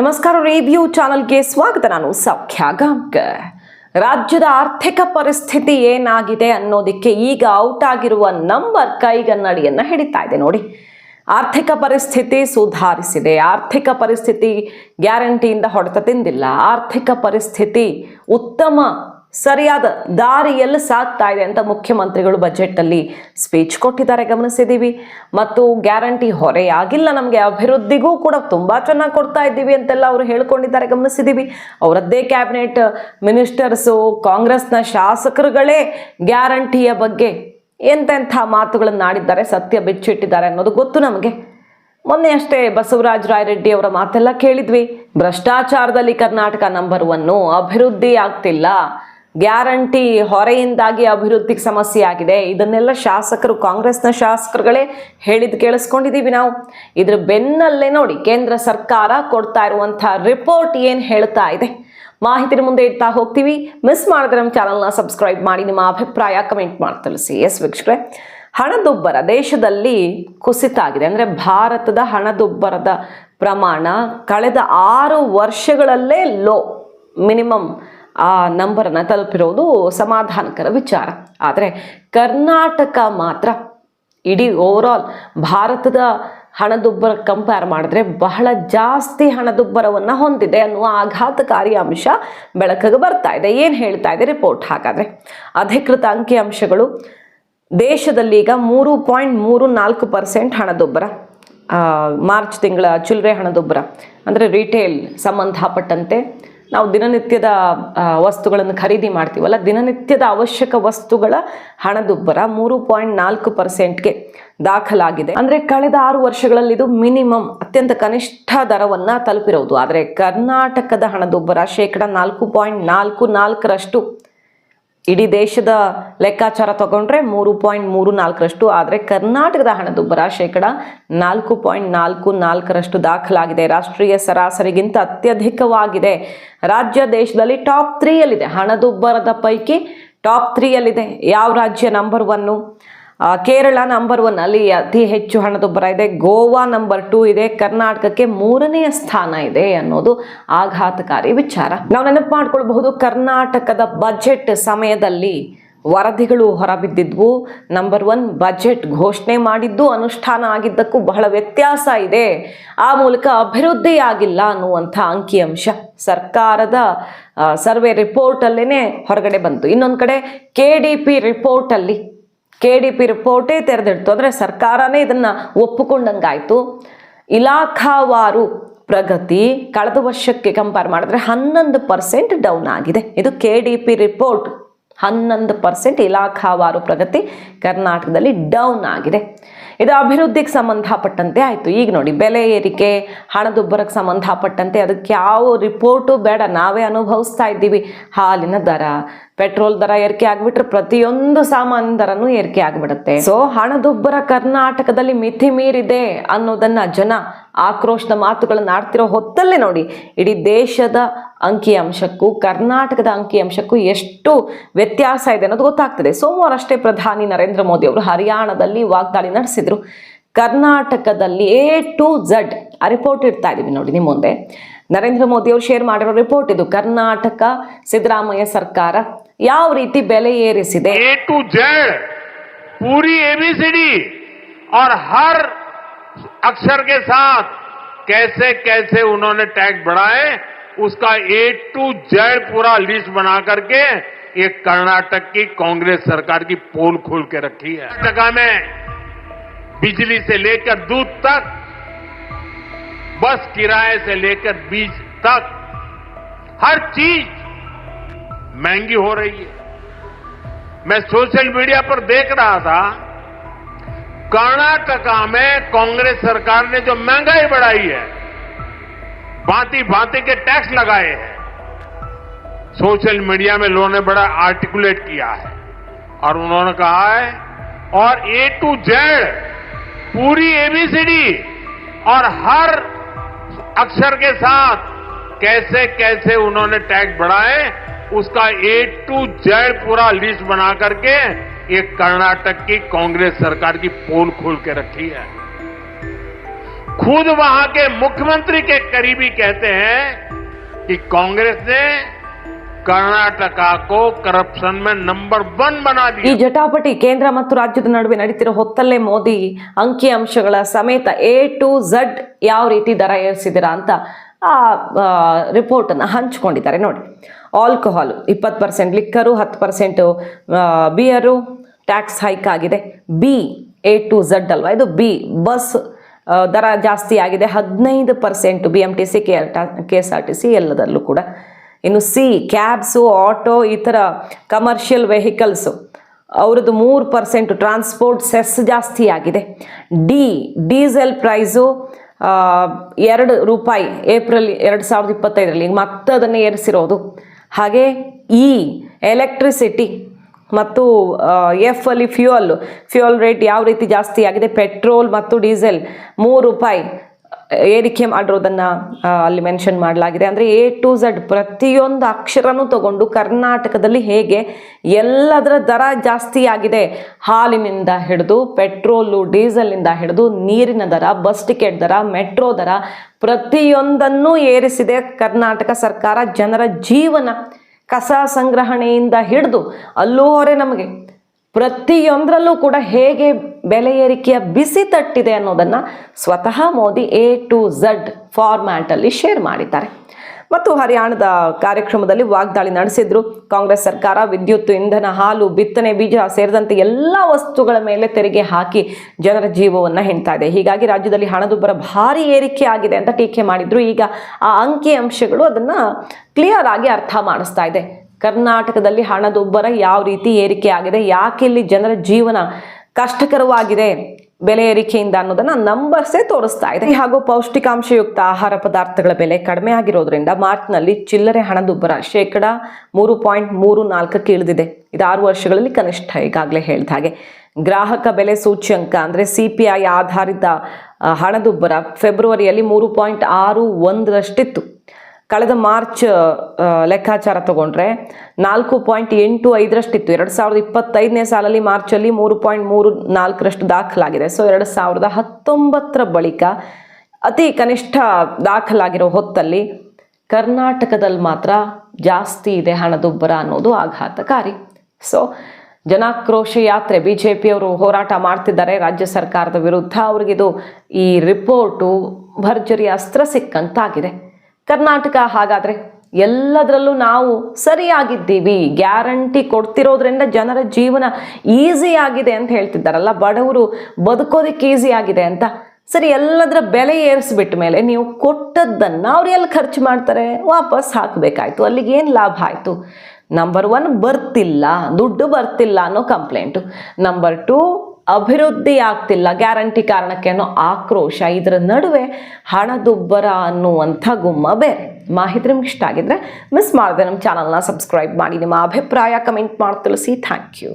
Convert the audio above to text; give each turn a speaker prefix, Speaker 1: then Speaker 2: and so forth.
Speaker 1: ನಮಸ್ಕಾರ ರೇವಿಯೂ ಚಾನಲ್ಗೆ ಸ್ವಾಗತ. ನಾನು ಸೌಖ್ಯ ರಾಜ್ಯದ ಆರ್ಥಿಕ ಪರಿಸ್ಥಿತಿ ಏನಾಗಿದೆ ಅನ್ನೋದಕ್ಕೆ ಈಗ ಔಟ್ ಆಗಿರುವ ನಂಬರ್ ಕೈಗನ್ನಡಿಯನ್ನ ಹಿಡಿತಾ ಇದೆ ನೋಡಿ. ಆರ್ಥಿಕ ಪರಿಸ್ಥಿತಿ ಸುಧಾರಿಸಿದೆ. ಆರ್ಥಿಕ ಪರಿಸ್ಥಿತಿ ಗ್ಯಾರಂಟಿಯಿಂದ ಹೊಡೆತ ತಿಂದಿಲ್ಲ. ಆರ್ಥಿಕ ಪರಿಸ್ಥಿತಿ ಉತ್ತಮ ಸರಿಯಾದ ದಾರಿಯಲ್ಲಿ ಸಾಗ್ತಾ ಇದೆ ಅಂತ ಮುಖ್ಯಮಂತ್ರಿಗಳು ಬಜೆಟ್ ಅಲ್ಲಿ ಸ್ಪೀಚ್ ಕೊಟ್ಟಿದ್ದಾರೆ, ಗಮನಿಸಿದ್ದೀವಿ. ಮತ್ತು ಗ್ಯಾರಂಟಿ ಹೊರೆಯಾಗಿಲ್ಲ ನಮಗೆ, ಅಭಿವೃದ್ಧಿಗೂ ಕೂಡ ತುಂಬಾ ಚೆನ್ನಾಗಿ ಕೊಡ್ತಾ ಇದ್ದೀವಿ ಅಂತೆಲ್ಲ ಅವರು ಹೇಳ್ಕೊಂಡಿದ್ದಾರೆ, ಗಮನಿಸಿದ್ದೀವಿ. ಅವರದ್ದೇ ಕ್ಯಾಬಿನೆಟ್ ಮಿನಿಸ್ಟರ್ಸು ಕಾಂಗ್ರೆಸ್ನ ಶಾಸಕರುಗಳೇ ಗ್ಯಾರಂಟಿಯ ಬಗ್ಗೆ ಎಂತೆಂಥ ಮಾತುಗಳನ್ನು ಆಡಿದ್ದಾರೆ, ಸತ್ಯ ಬಿಚ್ಚಿಟ್ಟಿದ್ದಾರೆ ಅನ್ನೋದು ಗೊತ್ತು ನಮಗೆ. ಮೊನ್ನೆ ಅಷ್ಟೇ ಬಸವರಾಜ ರಾಯರೆಡ್ಡಿ ಅವರ ಮಾತೆಲ್ಲ ಕೇಳಿದ್ವಿ. ಭ್ರಷ್ಟಾಚಾರದಲ್ಲಿ ಕರ್ನಾಟಕ ನಂಬರ್ ಒನ್ನು ಅಭಿವೃದ್ಧಿ ಆಗ್ತಿಲ್ಲ. ಗ್ಯಾರಂಟಿ ಹೊರೆಯಿಂದಾಗಿ ಅಭಿವೃದ್ಧಿಗೆ ಸಮಸ್ಯೆ ಆಗಿದೆ ಇದನ್ನೆಲ್ಲ ಶಾಸಕರು, ಕಾಂಗ್ರೆಸ್ನ ಶಾಸಕರುಗಳೇ ಹೇಳಿದ್ ಕೇಳಿಸ್ಕೊಂಡಿದ್ದೀವಿ ನಾವು. ಇದ್ರ ಬೆನ್ನಲ್ಲೇ ನೋಡಿ, ಕೇಂದ್ರ ಸರ್ಕಾರ ಕೊಡ್ತಾ ಇರುವಂತಹ ರಿಪೋರ್ಟ್ ಏನು ಹೇಳ್ತಾ ಇದೆ? ಮಾಹಿತಿ ಮುಂದೆ ಇಡ್ತಾ ಹೋಗ್ತೀವಿ. ಮಿಸ್ ಮಾಡಿದ್ರೆ ನಮ್ಮ ಚಾನಲ್ನ ಸಬ್ಸ್ಕ್ರೈಬ್ ಮಾಡಿ, ನಿಮ್ಮ ಅಭಿಪ್ರಾಯ ಕಮೆಂಟ್ ಮಾಡಿ ತಿಳಿಸಿ. ಎಸ್ ವೀಕ್ಷಕರೇ, ಹಣದುಬ್ಬರ ದೇಶದಲ್ಲಿ ಕುಸಿತ ಆಗಿದೆ. ಅಂದರೆ ಭಾರತದ ಹಣದುಬ್ಬರದ ಪ್ರಮಾಣ ಕಳೆದ ಆರು ವರ್ಷಗಳಲ್ಲೇ ಲೋ ಮಿನಿಮಮ್ ಆ ನಂಬರನ್ನು ತಲುಪಿರೋದು ಸಮಾಧಾನಕರ ವಿಚಾರ. ಆದರೆ ಕರ್ನಾಟಕ ಮಾತ್ರ ಇಡೀ ಓವರಾಲ್ ಭಾರತದ ಹಣದುಬ್ಬರ ಕಂಪೇರ್ ಮಾಡಿದ್ರೆ ಬಹಳ ಜಾಸ್ತಿ ಹಣದುಬ್ಬರವನ್ನು ಹೊಂದಿದೆ ಅನ್ನುವ ಆಘಾತಕಾರಿ ಅಂಶ ಬೆಳಕಿಗೆ ಬರ್ತಾ ಇದೆ. ಏನು ಹೇಳ್ತಾ ಇದೆ ರಿಪೋರ್ಟ್ ಹಾಗಾದರೆ? ಅಧಿಕೃತ ಅಂಕಿಅಂಶಗಳು, ದೇಶದಲ್ಲಿ ಈಗ ಮೂರು ಪಾಯಿಂಟ್ ಮೂರು ನಾಲ್ಕು ಪರ್ಸೆಂಟ್ ಹಣದುಬ್ಬರ ಮಾರ್ಚ್ ತಿಂಗಳ ಚಿಲ್ಲರೆ ಹಣದುಬ್ಬರ, ಅಂದರೆ ರಿಟೇಲ್ ಸಂಬಂಧಪಟ್ಟಂತೆ ನಾವು ದಿನನಿತ್ಯದ ವಸ್ತುಗಳನ್ನು ಖರೀದಿ ಮಾಡ್ತೀವಲ್ಲ, ದಿನನಿತ್ಯದ ಅವಶ್ಯಕ ವಸ್ತುಗಳ ಹಣದುಬ್ಬರ ಮೂರು ಪಾಯಿಂಟ್ ನಾಲ್ಕು ಪರ್ಸೆಂಟ್ಗೆ ದಾಖಲಾಗಿದೆ. ಅಂದರೆ ಕಳೆದ ಆರು ವರ್ಷಗಳಲ್ಲಿ ಇದು ಮಿನಿಮಮ್, ಅತ್ಯಂತ ಕನಿಷ್ಠ ದರವನ್ನು ತಲುಪಿರೋದು. ಆದರೆ ಕರ್ನಾಟಕದ ಹಣದುಬ್ಬರ ಶೇಕಡ ನಾಲ್ಕು ಪಾಯಿಂಟ್ ನಾಲ್ಕು ನಾಲ್ಕರಷ್ಟು ಇಡೀ ದೇಶದ ಲೆಕ್ಕಾಚಾರ ತಗೊಂಡ್ರೆ ಮೂರು ಪಾಯಿಂಟ್ ಮೂರು ನಾಲ್ಕರಷ್ಟು, ಆದರೆ ಕರ್ನಾಟಕದ ಹಣದುಬ್ಬರ ಶೇಕಡ ನಾಲ್ಕು ಪಾಯಿಂಟ್ ನಾಲ್ಕು ನಾಲ್ಕರಷ್ಟು ದಾಖಲಾಗಿದೆ. ರಾಷ್ಟ್ರೀಯ ಸರಾಸರಿಗಿಂತ ಅತ್ಯಧಿಕವಾಗಿದೆ. ರಾಜ್ಯ ದೇಶದಲ್ಲಿ ಟಾಪ್ ತ್ರೀಯಲ್ಲಿದೆ. ಹಣದುಬ್ಬರದ ಪೈಕಿ ಟಾಪ್ ತ್ರೀಯಲ್ಲಿದೆ. ಯಾವ ರಾಜ್ಯ number one? Kerala number one ಅಲ್ಲಿ ಅತಿ ಹೆಚ್ಚು ಹಣದುಬ್ಬರ ಇದೆ. ಗೋವಾ ನಂಬರ್ ಟೂ ಇದೆ. ಕರ್ನಾಟಕಕ್ಕೆ ಮೂರನೆಯ ಸ್ಥಾನ ಇದೆ ಅನ್ನೋದು ಆಘಾತಕಾರಿ ವಿಚಾರ. ನಾವು ನೆನಪು ಮಾಡ್ಕೊಳ್ಬಹುದು, ಕರ್ನಾಟಕದ ಬಜೆಟ್ ಸಮಯದಲ್ಲಿ ವರದಿಗಳು ಹೊರಬಿದ್ದಿದ್ವು. ನಂಬರ್ ಒನ್ ಬಜೆಟ್ ಘೋಷಣೆ ಮಾಡಿದ್ದು, ಅನುಷ್ಠಾನ ಆಗಿದ್ದಕ್ಕೂ ಬಹಳ ವ್ಯತ್ಯಾಸ ಇದೆ. ಆ ಮೂಲಕ ಅಭಿವೃದ್ಧಿ ಆಗಿಲ್ಲ ಅನ್ನುವಂಥ ಅಂಕಿಅಂಶ ಸರ್ಕಾರದ ಸರ್ವೆ ರಿಪೋರ್ಟಲ್ಲೇ ಹೊರಗಡೆ ಬಂತು. ಇನ್ನೊಂದು ಕಡೆ ಕೆ ಡಿ ಪಿ ರಿಪೋರ್ಟಲ್ಲಿ ಕೆ ಡಿ ಪಿ ರಿಪೋರ್ಟೇ ತೆರೆದಿಡ್ತು. ಅಂದರೆ ಸರ್ಕಾರನೇ ಇದನ್ನು ಒಪ್ಪಿಕೊಂಡಂಗಾಯಿತು. ಇಲಾಖಾವಾರು ಪ್ರಗತಿ ಕಳೆದ ವರ್ಷಕ್ಕೆ ಕಂಪೇರ್ ಮಾಡಿದ್ರೆ ಹನ್ನೊಂದು ಪರ್ಸೆಂಟ್ ಡೌನ್ ಆಗಿದೆ. ಇದು ಕೆ ಡಿ ಪಿ ರಿಪೋರ್ಟ್ ಹನ್ನೊಂದು ಪರ್ಸೆಂಟ್ ಇಲಾಖಾವಾರು ಪ್ರಗತಿ ಕರ್ನಾಟಕದಲ್ಲಿ ಡೌನ್ ಆಗಿದೆ. ಇದು ಅಭಿವೃದ್ಧಿಗೆ ಸಂಬಂಧಪಟ್ಟಂತೆ ಆಯಿತು. ಈಗ ನೋಡಿ, ಬೆಲೆ ಏರಿಕೆ, ಹಣದುಬ್ಬರಕ್ಕೆ ಸಂಬಂಧಪಟ್ಟಂತೆ ಅದಕ್ಕೆ ಯಾವ ರಿಪೋರ್ಟು ಬೇಡ. ನಾವೇ ಅನುಭವಿಸ್ತಾ ಇದ್ದೀವಿ. ಹಾಲಿನ ದರ ಪೆಟ್ರೋಲ್ ದರ ಏರಿಕೆ ಆಗ್ಬಿಟ್ರೆ ಪ್ರತಿಯೊಂದು ಸಾಮಾನು ದರನೂ ಏರಿಕೆ ಆಗ್ಬಿಡುತ್ತೆ. ಸೊ ಹಣದುಬ್ಬರ ಕರ್ನಾಟಕದಲ್ಲಿ ಮಿತಿ ಮೀರಿದೆ ಅನ್ನೋದನ್ನ ಜನ ಆಕ್ರೋಶದ ಮಾತುಗಳನ್ನು ಆಡ್ತಿರೋ ಹೊತ್ತಲ್ಲೇ ನೋಡಿ ಇಡೀ ದೇಶದ ಅಂಕಿಅಂಶಕ್ಕೂ ಕರ್ನಾಟಕದ ಅಂಕಿಅಂಶಕ್ಕೂ ಎಷ್ಟು ವ್ಯತ್ಯಾಸ ಇದೆ ಅನ್ನೋದು ಗೊತ್ತಾಗ್ತದೆ ಸೋಮವಾರ ಅಷ್ಟೇ ಪ್ರಧಾನಿ ನರೇಂದ್ರ ಮೋದಿ ಅವರು ಹರಿಯಾಣದಲ್ಲಿ ವಾಗ್ದಾಳಿ ನಡೆಸಿದ್ರು ಕರ್ನಾಟಕದಲ್ಲಿ ಎ ಟು ಝಡ್ ಆ ರಿಪೋರ್ಟ್ ಇಡ್ತಾ ಇದೀವಿ ನೋಡಿ ನಿಮ್ಮ ಮುಂದೆ ನರೇಂದ್ರ ಮೋದಿ ಅವರು ಶೇರ್ ಮಾಡಿರೋ ರಿಪೋರ್ಟ್ ಇದು ಕರ್ನಾಟಕ ಸಿದ್ದರಾಮಯ್ಯ ಸರ್ಕಾರ ಯಾವ ರೀತಿ ಬೆಲೆ ಏರಿಸಿದೆ
Speaker 2: ए टू जेड पूरी एबीसीडी और हर अक्षर के साथ। कैसे कैसे उन्होंने टैक्स बढ़ाए, उसका ए टू जेड पूरा लिस्ट बना करके ये कर्नाटक की कांग्रेस सरकार की पोल खोल के रखी है। कर्नाटका में बिजली से लेकर दूध तक, बस किराए से लेकर बीज तक, हर चीज़ महँगी हो रही है। मैं सोशल मीडिया पर देख रहा था कर्नाटका में कांग्रेस सरकार ने जो महँगाई बढ़ाई है, भांति भांति के टैक्स लगाए हैं, सोशल मीडिया में लोगों ने बड़ा आर्टिकुलेट किया है। और उन्होंने कहा है, और ए टू जेड, पूरी एबीसीडी और हर अक्षर के साथ कैसे कैसे उन्होंने टैक्स बढ़ाए, उसका ए टू जेड पूरा लिस्ट बना करके ये कर्नाटक की कांग्रेस सरकार की पोल खोल के रखी है खुद वहां के मुख्यमंत्री के करीबी कहते हैं कि कांग्रेस ने कर्नाटका को करप्शन में नंबर वन बना
Speaker 1: ಈ
Speaker 2: दिया
Speaker 1: ಜಟಾಪಟಿ ಕೇಂದ್ರ ಮತ್ತು ರಾಜ್ಯದ ನಡುವೆ ನಡೀತಿರೋ ಹೊತ್ತಲ್ಲೇ ಮೋದಿ ಅಂಕಿ ಅಂಶಗಳ ಸಮೇತ ಎ ಟು ಝಡ್ ಯಾವ ರೀತಿ ದರ ಏರಿಸಿದಿರಾ ಅಂತ ಆ ರಿಪೋರ್ಟ್ ಅನ್ನ ಹಂಚ್ಕೊಂಡಿದ್ದಾರೆ ನೋಡಿ ಆಲ್ಕೋಹಾಲ್ ಇಪ್ಪತ್ತು ಪರ್ಸೆಂಟ್ ಲಿಕ್ಕರು ಹತ್ತು ಪರ್ಸೆಂಟ್ ಬಿಯರು ಟ್ಯಾಕ್ಸ್ ಹೈಕ್ ಆಗಿದೆ. ಬಿ ಎ ಟು ಝಡ್ ಅಲ್ವಾ? ಇದು ಬಿ ಬಸ್ ದರ ಜಾಸ್ತಿ ಆಗಿದೆ. ಹದಿನೈದು percent B M T C K K S R T C ಎಲ್ಲದರಲ್ಲೂ ಕೂಡ. ಇನ್ನು ಸಿ ಕ್ಯಾಬ್ಸು ಆಟೋ ಈ ಥರ ಕಮರ್ಷಿಯಲ್ ವೆಹಿಕಲ್ಸು ಅವ್ರದ್ದು ಮೂರು ಪರ್ಸೆಂಟ್ ಟ್ರಾನ್ಸ್ಪೋರ್ಟ್ ಸೆಸ್ ಜಾಸ್ತಿ ಆಗಿದೆ. ಡಿ ಡೀಸೆಲ್ ಪ್ರೈಸು ಎರಡು ರೂಪಾಯಿ ಏಪ್ರಿಲ್ ಎರಡು ಸಾವಿರದ ಇಪ್ಪತ್ತೈದರಲ್ಲಿ. ಈಗ ಮತ್ತೆ ಅದನ್ನು ಏರಿಸಿರೋದು. ಹಾಗೆ ಇ ಎಲೆಕ್ಟ್ರಿಸಿಟಿ ಮತ್ತು ಎಫ್ ಅಲ್ಲಿ ಫ್ಯೂಯಲ್ ಫ್ಯೂಯಲ್ ರೇಟ್ ಯಾವ ರೀತಿ ಜಾಸ್ತಿ ಆಗಿದೆ? ಪೆಟ್ರೋಲ್ ಮತ್ತು ಡೀಸೆಲ್ ಮೂರು ರೂಪಾಯಿ. ಏರಿಕೆ ಮಾಡಿರೋದನ್ನ ಅಲ್ಲಿ ಮೆನ್ಷನ್ ಮಾಡಲಾಗಿದೆ. ಅಂದರೆ ಎ ಟು ಝಡ್ ಪ್ರತಿಯೊಂದು ಅಕ್ಷರನೂ ತಗೊಂಡು ಕರ್ನಾಟಕದಲ್ಲಿ ಹೇಗೆ ಎಲ್ಲದರ ದರ ಜಾಸ್ತಿ ಆಗಿದೆ. ಹಾಲಿನಿಂದ ಹಿಡಿದು, ಪೆಟ್ರೋಲು, ಡೀಸೆಲ್ನಿಂದ ಹಿಡಿದು, ನೀರಿನ ದರ, ಬಸ್ ಟಿಕೆಟ್ ದರ, ಮೆಟ್ರೋ ದರ, ಪ್ರತಿಯೊಂದನ್ನು ಏರಿಸಿದೆ ಕರ್ನಾಟಕ ಸರ್ಕಾರ. ಜನರ ಜೀವನ ಕಸ ಸಂಗ್ರಹಣೆಯಿಂದ ಹಿಡಿದು, ಅಲ್ಲೂ ಹೊರೆ ನಮಗೆ ಪ್ರತಿಯೊಂದರಲ್ಲೂ ಕೂಡ ಹೇಗೆ ಬೆಲೆ ಏರಿಕೆಯ ಬಿಸಿ ತಟ್ಟಿದೆ ಅನ್ನೋದನ್ನ ಸ್ವತಃ ಮೋದಿ ಎ ಟು ಝಡ್ ಫಾರ್ಮ್ಯಾಟಲ್ಲಿ ಶೇರ್ ಮಾಡಿದ್ದಾರೆ. ಮತ್ತು ಹರಿಯಾಣದ ಕಾರ್ಯಕ್ರಮದಲ್ಲಿ ವಾಗ್ದಾಳಿ ನಡೆಸಿದ್ರು ಕಾಂಗ್ರೆಸ್ ಸರ್ಕಾರ. ವಿದ್ಯುತ್, ಇಂಧನ, ಹಾಲು, ಬಿತ್ತನೆ, ಬೀಜ ಸೇರಿದಂತೆ ಎಲ್ಲ ವಸ್ತುಗಳ ಮೇಲೆ ತೆರಿಗೆ ಹಾಕಿ ಜನರ ಜೀವವನ್ನು ಹೆಣ್ತಾ ಇದೆ. ಹೀಗಾಗಿ ರಾಜ್ಯದಲ್ಲಿ ಹಣದುಬ್ಬರ ಭಾರಿ ಏರಿಕೆ ಆಗಿದೆ ಅಂತ ಟೀಕೆ ಮಾಡಿದ್ರು. ಈಗ ಆ ಅಂಕಿ ಅಂಶಗಳು ಅದನ್ನ ಕ್ಲಿಯರ್ ಆಗಿ ಅರ್ಥ ಮಾಡಿಸ್ತಾ ಇದೆ. ಕರ್ನಾಟಕದಲ್ಲಿ ಹಣದುಬ್ಬರ ಯಾವ ರೀತಿ ಏರಿಕೆ ಆಗಿದೆ? ಯಾಕೆ ಇಲ್ಲಿ ಜನರ ಜೀವನ ಕಷ್ಟಕರವಾಗಿದೆ ಬೆಲೆ ಏರಿಕೆಯಿಂದ ಅನ್ನೋದನ್ನ ನಂಬರ್ಸೇ ತೋರಿಸ್ತಾ ಇದೆ. ಹಾಗೂ ಪೌಷ್ಟಿಕಾಂಶಯುಕ್ತ ಆಹಾರ ಪದಾರ್ಥಗಳ ಬೆಲೆ ಕಡಿಮೆ ಆಗಿರೋದ್ರಿಂದ ಮಾರ್ಚ್ನಲ್ಲಿ ಚಿಲ್ಲರೆ ಹಣದುಬ್ಬರ ಶೇಕಡ ಮೂರು ಪಾಯಿಂಟ್ ಮೂರು ನಾಲ್ಕಕ್ಕೆ ಇಳಿದಿದೆ. ಇದು ಆರು ವರ್ಷಗಳಲ್ಲಿ ಕನಿಷ್ಠ ಈಗಾಗಲೇ ಹೇಳಿದ ಹಾಗೆ. ಗ್ರಾಹಕ ಬೆಲೆ ಸೂಚ್ಯಂಕ ಅಂದರೆ ಸಿ ಆಧಾರಿತ ಹಣದುಬ್ಬರ ಫೆಬ್ರವರಿಯಲ್ಲಿ ಮೂರು ಪಾಯಿಂಟ್ ಆರು ಒಂದರಷ್ಟಿತ್ತು. ಕಳೆದ ಮಾರ್ಚ್ ಲೆಕ್ಕಾಚಾರ ತಗೊಂಡ್ರೆ ನಾಲ್ಕು ಪಾಯಿಂಟ್ ಎಂಟು ಐದರಷ್ಟಿತ್ತು. ಎರಡು ಸಾವಿರದ ಇಪ್ಪತ್ತೈದನೇ ಸಾಲಲ್ಲಿ ಮಾರ್ಚಲ್ಲಿ ಮೂರು ಪಾಯಿಂಟ್ ಮೂರು ನಾಲ್ಕರಷ್ಟು ದಾಖಲಾಗಿದೆ. ಸೊ ಎರಡು ಸಾವಿರದ ಹತ್ತೊಂಬತ್ತರ ಬಳಿಕ ಅತಿ ಕನಿಷ್ಠ ದಾಖಲಾಗಿರೋ ಹೊತ್ತಲ್ಲಿ ಕರ್ನಾಟಕದಲ್ಲಿ ಮಾತ್ರ ಜಾಸ್ತಿ ಇದೆ ಹಣದುಬ್ಬರ ಅನ್ನೋದು ಆಘಾತಕಾರಿ. ಸೊ ಜನಾಕ್ರೋಶ ಯಾತ್ರೆ ಬಿ ಜೆ ಪಿಯವರು ಹೋರಾಟ ಮಾಡ್ತಿದ್ದಾರೆ. ರಾಜ್ಯ ಸರ್ಕಾರದ ವಿರುದ್ಧ ಅವ್ರಿಗಿದು ಈ ರಿಪೋರ್ಟು ಭರ್ಜರಿ ಅಸ್ತ್ರ ಸಿಕ್ಕಂತಾಗಿದೆ. ಕರ್ನಾಟಕ ಹಾಗಾದ್ರೆ ಎಲ್ಲದರಲ್ಲೂ ನಾವು ಸರಿಯಾಗಿದ್ದೀವಿ. ಗ್ಯಾರಂಟಿ ಕೊಡ್ತಿರೋದ್ರಿಂದ ಜನರ ಜೀವನ ಈಸಿ ಆಗಿದೆ ಅಂತ ಹೇಳ್ತಿದ್ದಾರಲ್ಲ, ಬಡವರು ಬದುಕೋದಕ್ಕೆ ಈಸಿ ಆಗಿದೆ ಅಂತ. ಸರಿ, ಎಲ್ಲದರ ಬೆಲೆ ಏರಿಸ್ಬಿಟ್ಟ ಮೇಲೆ ನೀವು ಕೊಟ್ಟದ್ದನ್ನು ಅವ್ರು ಎಲ್ಲಿ ಖರ್ಚು ಮಾಡ್ತಾರೆ? ವಾಪಸ್ ಹಾಕಬೇಕಾಯ್ತು. ಅಲ್ಲಿಗೆ ಏನು ಲಾಭ ಆಯಿತು? ನಂಬರ್ ಒನ್ ಬರ್ತಿಲ್ಲ, ದುಡ್ಡು ಬರ್ತಿಲ್ಲ ಅನ್ನೋ ಕಂಪ್ಲೇಂಟು ನಂಬರ್ ಟೂ ಅಭಿವೃದ್ಧಿ ಆಗ್ತಿಲ್ಲ ಗ್ಯಾರಂಟಿ ಕಾರಣಕ್ಕೆ ಅನ್ನೋ ಆಕ್ರೋಶ. ಇದರ ನಡುವೆ ಹಣದುಬ್ಬರ ಅನ್ನುವಂಥ ಗುಮ್ಮ ಬೇರೆ. ಮಾಹಿತಿ ನಿಮ್ಗೆ ಇಷ್ಟ ಆಗಿದ್ರೆ ಮಿಸ್ ಮಾಡದೆ ನಮ್ಮ ಚಾನಲ್ನ ಸಬ್ಸ್ಕ್ರೈಬ್ ಮಾಡಿ. ನಿಮ್ಮ ಅಭಿಪ್ರಾಯ ಕಮೆಂಟ್ ಮಾಡಿ ತಿಳಿಸಿ. Thank you